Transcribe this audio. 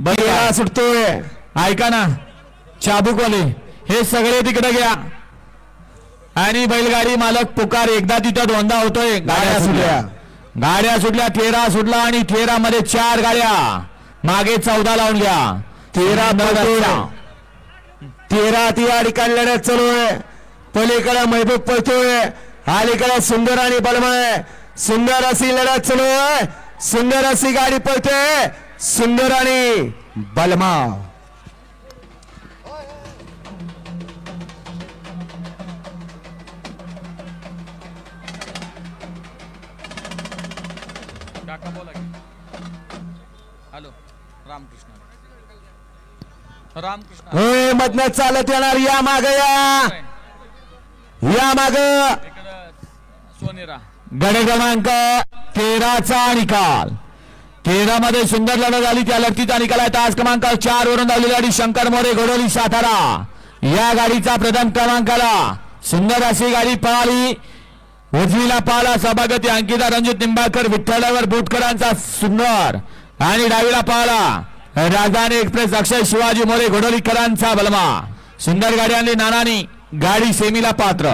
बघा सुटतोय. ऐका ना चाबूकवाले हे सगळे तिकडे घ्या. आणि बैलगाडी मालक पुकार एकदा तिथं दोनदा होतोय. गाड्या सुटल्या. गाड्या सुटल्या तेरा सुटला आणि तेरा मध्ये चार गाड्या. मागे चौदा लावून घ्या. तेरा पळतोय. तेरा ती अडकाल लढत चालू आहे. पलीकडे महबूब पळतोय. अलीकडे सुंदर आणि बलमय. सुंदर अशी लढत चालू आहे. सुंदर अशी गाडी पळते. सुंदर आणि बलमा हॅलो रामकृष्ण. रामकृष्ण. होय मधनं चालत येणार या माग या. या माग. सोनेरा. गडे क्रमांक तेराचा निकाल. क्रीडामध्ये सुंदर लढत झाली. त्या लढतीचा निकाल आहे तास क्रमांक चार वरून धावलेली गाडी शंकर मोरे घोडोली सातारा. या गाडीचा प्रथम क्रमांकाला सुंदर अशी गाडी पळाली. उजवीला पाला सभागती अंकिता रणजित निंबाळकर विठ्ठलावर बोटकरांचा सुंदर. आणि डावीला पाहला राजधानी एक्सप्रेस अक्षय शिवाजी मोरे घोडोलीकरांचा बलमा. सुंदर गाडी आणि नानानी. गाडी सेमीला पात्र.